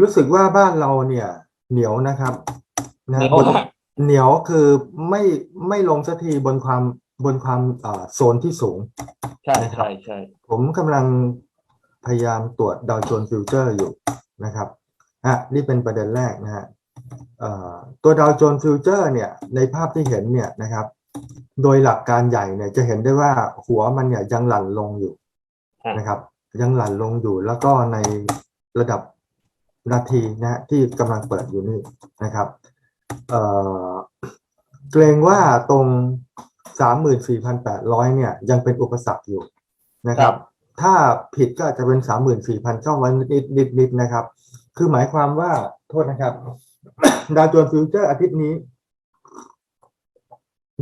รู้สึกว่าบ้านเราเนี่ย เหนียวนะครับนะเหนียวบนฮะเหนียวคือไม่ไม่ลงสักทีบนความบนความอ่าโซนที่สูง ใช่นะครับใช่ใช่ผมกำลังพยายามตรวจดาวโจนส์ฟิวเจอร์อยู่นะครับอะนี่เป็นประเด็นแรกนะฮะเอ่อตัวดาวโจนส์ฟิวเจอร์เนี่ยในภาพที่เห็นเนี่ยนะครับ โดยหลักการใหญ่เนี่ยจะเห็นได้ว่าหัวมันเนี่ยยังหลั่นลงอยู่อะนะครับ ยังหลั่นลงอยู่แล้วก็ในระดับ นาทีนะฮะที่กำลังเปิดอยู่นี่นะครับเอ่อเกรงว่าตรง 34,800 เนี่ย ยังเป็นอุปสรรคอยู่นะครับ ถ้าผิดก็อาจจะเป็น 34,900นิดนิดนิดๆนะครับ คือหมายความว่าโทษนะครับ ดาวโจนส์ฟิวเจอร์อาทิตย์นี้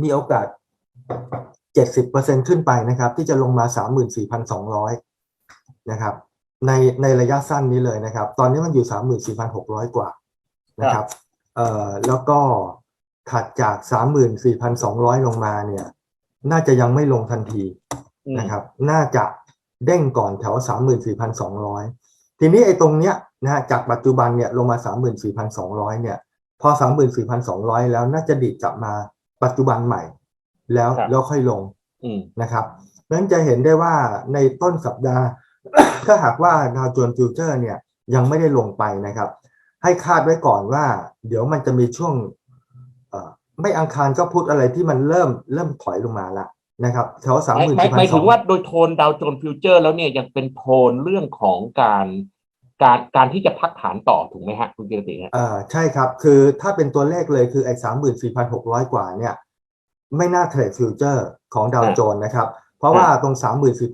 มีโอกาส 70%ขึ้นไปนะครับ ที่จะลงมา 34,200 นะครับ ในในระยะสั้นนี้เลยนะครับ ตอนนี้มันอยู่ 34,600 กว่านะครับเอ่อแล้วก็ถัดจาก 34,200 ลงมาเนี่ย น่าจะยังไม่ลงทันทีอืมนะครับ น่าจะเด้งก่อนแถว 34,200 ทีนี้ไอ้ตรงเนี้ยนะฮะจากปัจจุบันเนี่ยลงมา 34,200 เนี่ย พอ 34,200 แล้วน่าจะดีดกลับมาปัจจุบันใหม่ แล้วครับแล้วค่อยลงอืมนะครับเพราะฉะนั้นจะเห็นได้ว่าในต้นสัปดาห์ ถ้าหากว่าดาวโจนส์ฟิวเจอร์เนี่ยยังไม่ได้ลงไปนะครับ ให้คาดไว้ก่อนว่า เดี๋ยวมันจะมีช่วงเอ่อไม่อังคารก็พุธอะไรที่มันเริ่มเริ่มถอยลงมาละนะครับแถวสามหหมายมื่นหมายสี่พัหมายนสถึองงว่าโดยโทนดาวโจนส์ฟิวเจอร์แล้วเนี่ยยังเป็นโทนเรื่องของการการการที่จะพักฐานต่อถูกไหมฮะคุณกิรติฮะเอ่อใช่ครับ คือถ้าเป็นตัวเลขเลยคือไอ้สามหมื่นสี่พันหกร้อยกว่าเนี่ย ไม่น่าเทรดฟิวเจอร์ของดาวโจนส์นะครับ เพราะว่าตรง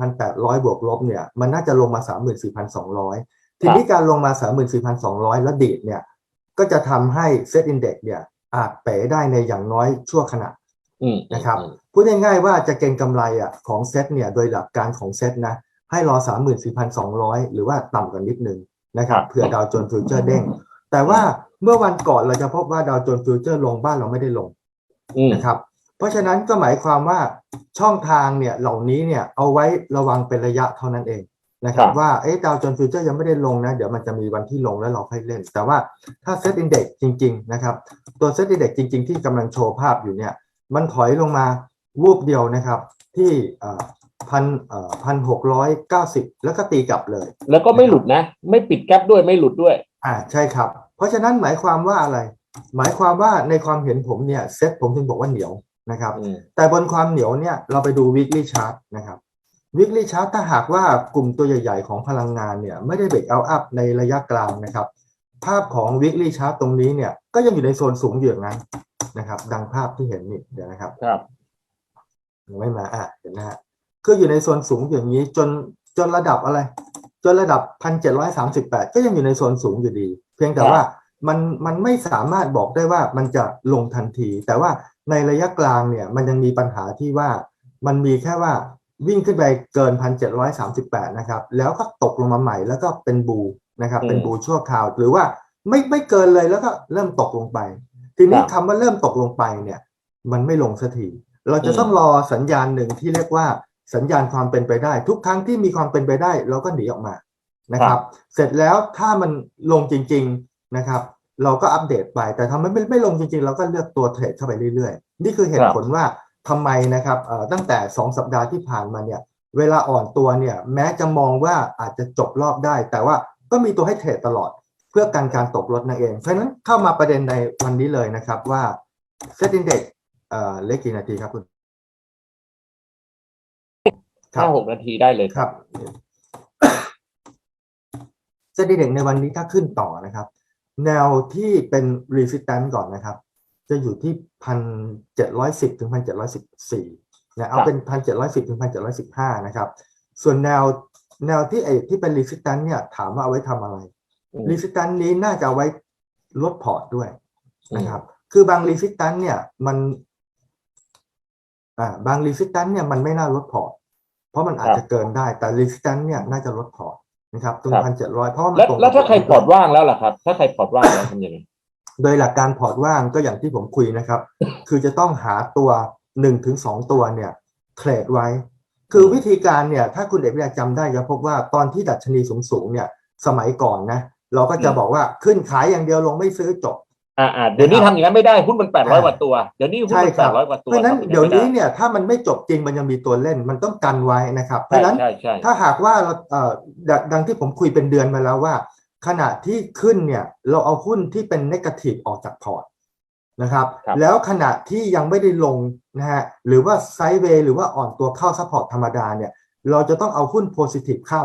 34,800บวกลบเนี่ยมันน่าจะลงมา34,200ทีนี้การลงมา34,200แล้วดีดเนี่ยก็จะทำให้เซตอินเด็กเนี่ยอาจเป๋ได้ในอย่างน้อยชั่วขณะอืมนะครับอืมพูดง่ายๆว่าจะเก็งกำไรอะของเซตเนี่ยโดยหลักการของเซตนะให้รอ 34,200 หรือว่าต่ำกว่านิดนึงนะครับเผื่อดาวโจนส์ฟิวเจอร์เด้ง แต่ว่าเมื่อวันก่อนเราจะพบว่าดาวโจนส์ฟิวเจอร์ลงบ้านเราไม่ได้ลงอืมนะครับ เพราะฉะนั้นก็หมายความว่าช่องทางเนี่ยเหล่านี้เนี่ยเอาไว้ระวังเป็นระยะเท่านั้นเองนะครับครับว่าเอ๊ะดาวโจนส์ฟิวเจอร์ยังไม่ได้ลงนะ เดี๋ยวมันจะมีวันที่ลงแล้วเราค่อยเล่น แต่ว่าถ้าเซตอินเด็กจริง ๆ นะครับ ตัวเซตอินเด็กจริง ๆ ที่กำลังโชว์ภาพอยู่เนี่ย มันถอยลงมาวูบเดียวนะครับ ที่พันพันหกร้อยเก้าสิบแล้วก็ตีกลับเลย แล้วก็ไม่หลุดนะ ไม่ปิดแก๊ปด้วยไม่หลุดด้วย อ่าใช่ครับ เพราะฉะนั้นหมายความว่าอะไร หมายความว่าในความเห็นผมเนี่ยเซตผมถึงบอกว่าเหนียว นะครับอืมแต่บนความเหนียวเนี่ยเราไปดู weekly chart นะครับ weekly chart ถ้าหากว่ากลุ่มตัวใหญ่ ๆ ของพลังงานเนี่ยไม่ได้เบรกเอาอัพในระยะกลางนะครับ ภาพของ weekly chart ตรงนี้เนี่ยก็ยังอยู่ในโซนสูงอยู่อย่างนั้นนะครับ ดังภาพที่เห็นนี่เดี๋ยวนะครับครับยังไม่มาอะเห็นนะฮะคืออยู่ในโซนสูงอย่างนี้จนจนระดับอะไร จนระดับพันเจ็ดร้อยสามสิบแปดก็ยังอยู่ในโซนสูงอยู่ดี เพียงแต่ครับว่า มันมันไม่สามารถบอกได้ว่ามันจะลงทันที แต่ว่าในระยะกลางเนี่ยมันยังมีปัญหาที่ว่ามันมีแค่ว่าวิ่งขึ้นไปเกินพันเจ็ดร้อยสามสิบแปดนะครับ แล้วก็ตกลงมาใหม่แล้วก็เป็นบูนะครับ เป็นบูชั่วคราว หรือว่าไม่ไม่เกินเลยแล้วก็เริ่มตกลงไป ทีนี้คำว่าเริ่มตกลงไปเนี่ย มันไม่ลงสักทีเราจะต้องรอสัญญาณหนึ่งที่เรียกว่าสัญญาณความเป็นไปได้ ทุกครั้งที่มีความเป็นไปได้ เราก็หนีออกมานะครับ เสร็จแล้วถ้ามันลงจริง ๆ นะครับ เราก็อัปเดตไปแต่ถ้ามันไม่ไม่ลงจริงๆ เราก็เลือกตัวเทรดเข้าไปเรื่อยๆ นี่คือเหตุผลว่าทำไมนะครับเอ่อตั้งแต่ 2 สัปดาห์ที่ผ่านมาเนี่ยเวลาอ่อนตัวเนี่ยแม้จะมองว่าอาจจะจบรอบได้ แต่ว่าก็มีตัวให้เทรดตลอด เพื่อการการตกลดนั่นเอง เพราะฉะนั้นเข้ามาประเด็นในวันนี้เลยนะครับว่าเซตอินเด็กเอ่อเลขกี่นาทีครับคุณห้าหกนาทีได้เลยครับเซตอินเด็กในวันนี้ถ้าขึ้นต่อนะครับ แนวที่เป็น resistance ก่อนนะครับ จะอยู่ที่พันเจ็ดร้อยสิบถึงพันเจ็ดร้อยสิบสี่นะเอาครับเป็นพันเจ็ดร้อยสิบถึงพันเจ็ดร้อยสิบห้านะครับ ส่วนแนวแนวที่ไอ้ที่เป็น resistance เนี่ยถามว่าเอาไว้ทำอะไรอืม resistance นี้น่าจะเอาไว้ลดพอร์ตด้วยนะครับ คือบาง resistance เนี่ยมันอ่าบาง resistance เนี่ยมันไม่น่าลดพอร์ตเพราะมันอาจครับจะเกินได้แต่ resistance เนี่ยน่าจะลดพอร์ต นะครับตรงครับพันเจ็ดร้อยเพราะว่ามันแล้วตรงแล้วถ้าใครกับพอร์ตว่างแล้วล่ะครับ ถ้าใครพอร์ตว่างแล้วทำยังไงโดยหลักการพอร์ตว่างก็อย่างที่ผมคุยนะครับ คือจะต้องหาตัวหนึ่งถึงสองตัวเนี่ยเทรดไว้ คือวิธีการเนี่ย ถ้าคุณเอกวิทยาจำได้จะพบว่าตอนที่ดัชนีสูงๆเนี่ย สมัยก่อนนะ เราก็จะบอกว่าขึ้นขายอย่างเดียวลงไม่ซื้อจบ อ่าอ่าเดี๋ยวนี้ทำอย่างนั้นไม่ได้หุ้นมันแปดร้อยกว่าตัวเดี๋ยวนี้หุ้นใช่มันคแปรับดร้อยกว่าตัวเพราะฉะนั้นทำอย่างเดี๋ยวนี้ไม่ไเนี่ยถ้ามันไม่จบจริงมันยังมีตัวเล่นมันต้องกันไว้นะครับ เพใช่ราะฉะนั้นใช่ใช่ถ้าหากว่าเราเอ่อดดังที่ผมคุยเป็นเดือนมาแล้วว่า ขณะที่ขึ้นเนี่ยเราเอาหุ้นที่เป็นนกาทีฟออกจากพอร์ตนะครับครับ แล้วขณะที่ยังไม่ได้ลงนะฮะหรือว่าไซด์เวย์หรือว่าอ่อนตัวเข้าซัพพอร์ตธรรมดาเนี่ย เราจะต้องเอาหุ้นโพซิทีฟเข้า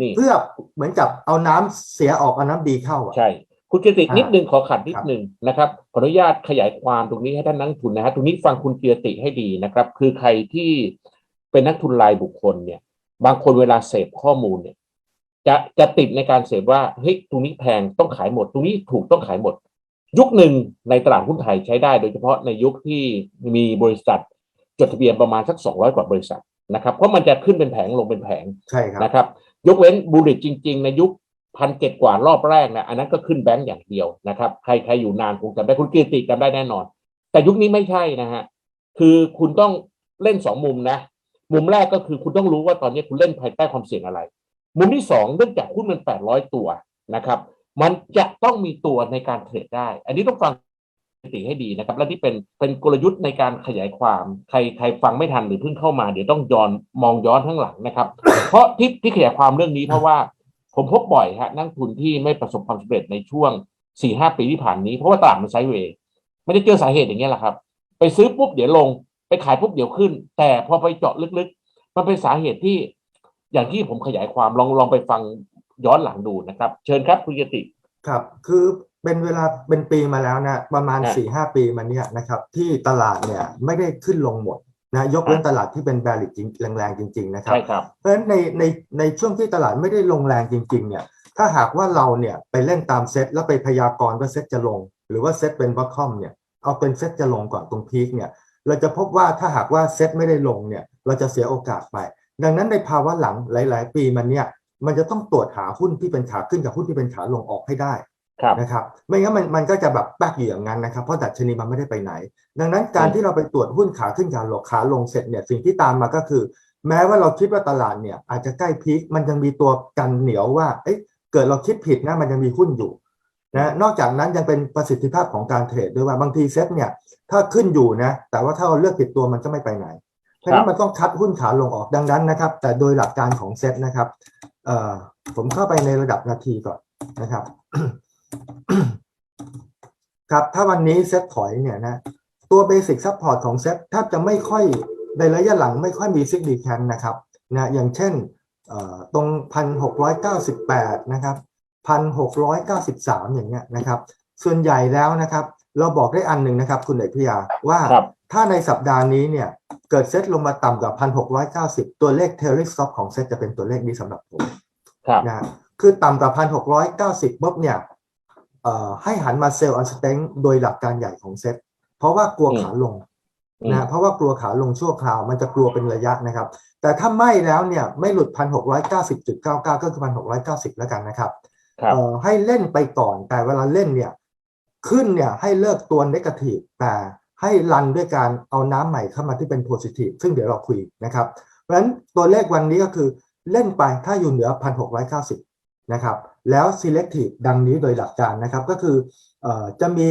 นี่เพื่อเหมือนกับเอาน้ำเสียออกเอาน้ำดีเข้าอะใช่ คุณกิรติอ่านินิดนึงขอขัดนิดครับนึงนะครับขออนุญาตขยายความตรงนี้ให้ท่านนักลงทุนนะฮะตรงนี้ฟังคุณกิรติให้ดีนะครับ คือใครที่เป็นนักทุนรายบุคคลเนี่ย บางคนเวลาเสพข้อมูลเนี่ย จะจะติดในการเสพว่าเฮ้ยตรงนี้แพงต้องขายหมด ตรงนี้ถูกต้องขายหมด ยุคหนึ่งในตลาดหุ้นไทยใช้ได้ โดยเฉพาะในยุคที่มีบริษัท จดทะเบียนประมาณสักสองร้อยกว่าบริษัทนะครับเพราะมันจะขึ้นเป็นแผงลงเป็นแผงใช่ครับนะครับ ยกเว้นบูริตจริง ๆ ในยุค พันเจ็ดกว่ารอบแรกนะอันนั้นก็ขึ้นแบงก์อย่างเดียวนะครับ ใครใครอยู่นานคงจำได้คุณกีติจำได้แน่นอน แต่ยุคนี้ไม่ใช่นะฮะคือคุณต้องเล่นสองมุมนะ มุมแรกก็คือคุณต้องรู้ว่าตอนนี้คุณเล่นภายใต้ความเสี่ยงอะไร มุมที่สองเนื่องจากหุ้นมันแปดร้อยตัวนะครับมันจะต้องมีตัวในการเทรดได้ อันนี้ต้องฟังติให้ดีนะครับ และที่เป็นเป็นกลยุทธ์ในการขยายความ ใครใครฟังไม่ทันหรือเพิ่งเข้ามาเดี๋ยวต้องย้อนมองย้อนข้างหลังนะครับ เพราะที่ที่ขยายความเรื่องนี้เพราะว่า ผมพบบ่อยฮะนักทุนที่ไม่ประสบความสำเร็จในช่วงสี่ห้าปีที่ผ่านนี้เพราะว่าตลาดมันไซด์เวย์ไม่ได้เจอสาเหตุอย่างเงี้ยแหละครับ ไปซื้อปุ๊บเดี๋ยวลง ไปขายปุ๊บเดี๋ยวขึ้น แต่พอไปเจาะลึกๆ มันเป็นสาเหตุที่อย่างที่ผมขยายความลองลองไปฟังย้อนหลังดูนะครับ เชิญครับคุณยติครับ คือเป็นเวลาเป็นปีมาแล้วนะประมาณอะ4ี่หปีมาเนี้ยนะครับ ที่ตลาดเนี่ยไม่ได้ขึ้นลงหมด นะยกเว้นตลาดที่เป็นแบริจริงแรงๆจริง ๆ นะครับใช่ครับเพราะฉะนั้นในในในช่วงที่ตลาดไม่ได้ลงแรงจริง ๆ เนี่ย ถ้าหากว่าเราเนี่ยไปเล่นตามเซตแล้วไปพยากรณ์ว่าเซตจะลง หรือว่าเซตเป็นบอททอมเนี่ยเอาเป็นเซตจะลงก่อนตรงพีคเนี่ย เราจะพบว่าถ้าหากว่าเซตไม่ได้ลงเนี่ย เราจะเสียโอกาสไป ดังนั้นในภาวะหลังหลาย ๆ ปีมันเนี่ยมันจะต้องตรวจหาหุ้นที่เป็นขาขึ้นกับหุ้นที่เป็นขาลงออกให้ได้ครับ นะครับไม่งั้นมันมันก็จะแบบแป๊กอยู่อย่างนั้นนะครับเพราะดัชนีมันไม่ได้ไปไหน ดังนั้นการอืมที่เราไปตรวจหุ้นขาขึ้นขาลงขาลงเสร็จเนี่ยสิ่งที่ตามมาก็คือ แม้ว่าเราคิดว่าตลาดเนี่ยอาจจะใกล้พีคมันยังมีตัวกันเหนียวว่าเอ๊ะเกิดเราคิดผิดนะมันยังมีหุ้นอยู่นะนอกจากนั้นยังเป็นประสิทธิภาพของการเทรดด้วยว่าบางทีเซ็ตเนี่ยถ้าขึ้นอยู่นะแต่ว่าถ้าเราเลือกผิดตัวมันก็ไม่ไปไหนเพราะฉะนั้นมันต้องคัดหุ้นขาลงออกดังนั้นนะครับ แต่โดยหลักการของเซ็ตนะครับเอ่อผมเข้าไปในระดับนาทีก่อนนะครับ ครับถ้าวันนี้เซ็ตถอยเนี่ยนะ ตัวเบสิกซัพพอร์ตของเซ็ตแทบจะไม่ค่อยในระยะหลังไม่ค่อยมีซิกดีแคนนะครับนะอย่างเช่นเอ่อตรงพันหกร้อยเก้าสิบแปดนะครับพันหกร้อยเก้าสิบสามอย่างเงี้ยนะครับ ส่วนใหญ่แล้วนะครับ เราบอกได้อันหนึ่งนะครับ คุณเอกพิยาว่าครับถ้าในสัปดาห์นี้เนี่ยเกิดเซ็ตลงมาต่ำกว่าพันหกร้อยเก้าสิบตัวเลขเทอริสต็อปของเซ็ตจะเป็นตัวเลขนี้สำหรับผมครับนะคือต่ำกว่าพันหกร้อยเก้าสิบปุ๊บเนี่ยเอ่อ ให้หันมาเซลล์ออนสเต็งโดยหลักการใหญ่ของเซ็ตเพราะว่ากลัวอืมขาลงอืมนะเพราะว่ากลัวขาลงชั่วคราวมันจะกลัวเป็นระยะนะครับ แต่ถ้าไม่แล้วเนี่ยไม่หลุดพันหกร้อยเก้าสิบจุดเก้าเก้าก็คือพันหกร้อยเก้าสิบแล้วกันนะครับครับเอ่อให้เล่นไปก่อนแต่เวลาเล่นเนี่ยขึ้นเนี่ยให้เลิกตัวนกาทีฟแต่ให้รันด้วยการเอาน้ำใหม่เข้ามาที่เป็นโพซิทีฟซึ่งเดี๋ยวเราคุยนะครับ เพราะฉะนั้นตัวเลขวันนี้ก็คือเล่นไปถ้าอยู่เหนือ 1,690 นะครับแล้ว selective ดังนี้โดยหลักการนะครับก็คือเออจะมี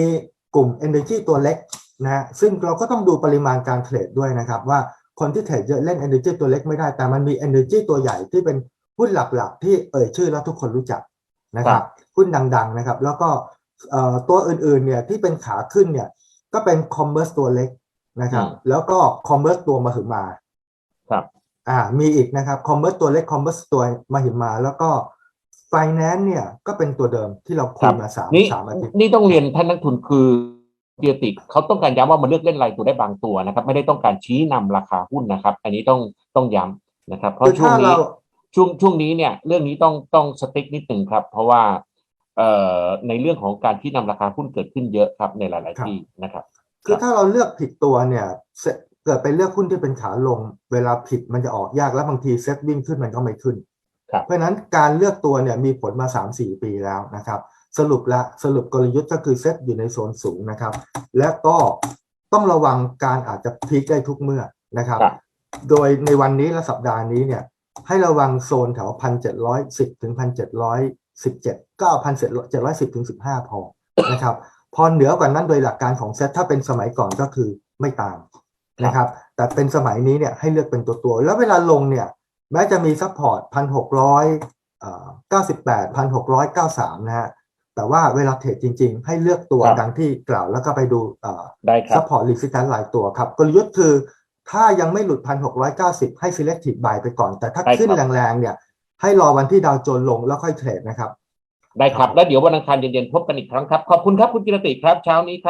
กลุ่ม energy ตัวเล็กนะฮะซึ่งเราก็ต้องดูปริมาณการเทรดด้วยนะครับ ว่าคนที่เทรดเยอะเล่น energy ตัวเล็กไม่ได้แต่มันมี energy ตัวใหญ่ที่เป็นหุ้นหลักๆ ที่เอ่ยชื่อแล้วทุกคนรู้จักนะครับหุ้นดังๆนะครับ แล้วก็เอ่อตัวอื่นๆเนี่ยที่เป็นขาขึ้นเนี่ยก็เป็น commerce ตัวเล็กนะครับอืมแล้วก็ commerce ตัวมหึมาครับอ่ามีอีกนะครับ commerce ตัวเล็ก commerce ตัวมหึมาแล้วก็ finance เนี่ยก็เป็นตัวเดิมที่เราคุครัยบมาสามนี่สามอาทิตย์นี่ต้องเรียนท่านนักทุนคือเกียรติเขาต้องการย้ำว่ามันเลือกเล่นรายตัวได้บางตัวนะครับ ไม่ได้ต้องการชี้นำราคาหุ้นนะครับ อันนี้ต้องต้องย้ำนะครับ เพราะคือช่วงถ้านี้เราช่วงช่วงนี้เนี่ย เรื่องนี้ต้องต้องสติ๊กนิดหนึ่งครับ เพราะว่าเอ่อในเรื่องของการที่นำราคาหุ้นเกิดขึ้นเยอะครับในหลาย ๆ ที่นะครับ คือถ้าเราเลือกผิดตัวเนี่ยเซ็ตเกิดไปเลือกหุ้นที่เป็นขาลง เวลาผิดมันจะออกยากแล้วบางทีเซ็ตวิ่งขึ้นมันก็ไม่ขึ้นครับ เพราะฉะนั้นการเลือกตัวเนี่ยมีผลมา 3-4 ปีแล้วนะครับ สรุปละสรุปกลยุทธ์ก็คือเซ็ตอยู่ในโซนสูงนะครับ และก็ต้องระวังการอาจจะพลิกได้ทุกเมื่อนะครับครับ โดยในวันนี้และสัปดาห์นี้เนี่ยให้ระวังโซนแถวพันเจ็ดร้อยสิบถึงพันเจ็ดร้อย17 9,710ถึง15พอนะครับพอเหนือกว่านั้นโดยหลักการของเซตถ้าเป็นสมัยก่อนก็คือไม่ตามนะครับ แต่เป็นสมัยนี้เนี่ยให้เลือกเป็นตัวตัวๆแล้วเวลาลงเนี่ย แม้จะมีซัพพอร์ตพันหกร้อยเก้าสิบแปดพันหกร้อยเก้าสามนะฮะแต่ว่าเวลาเทรดจริง ๆ ให้เลือกตัวครับดังที่กล่าวแล้วก็ไปดูได้ครัซับพพอร์ตรีสิสแตนหลายตัวครับ กลยุทธ์คือ ถ้ายังไม่หลุดพันหกร้อยเก้าสิบให้ selective buy ไปก่อน แต่ถ้าได้ครับขึ้นแรงๆเนี่ยให้รอวันที่ดาวโจนส์ลงแล้วค่อยเทรดนะครับ ได้ครับครับ แล้วเดี๋ยววันอังคารเย็นๆพบกันอีกครั้งครับ ขอบคุณครับคุณกิรติครับเช้านี้ครับ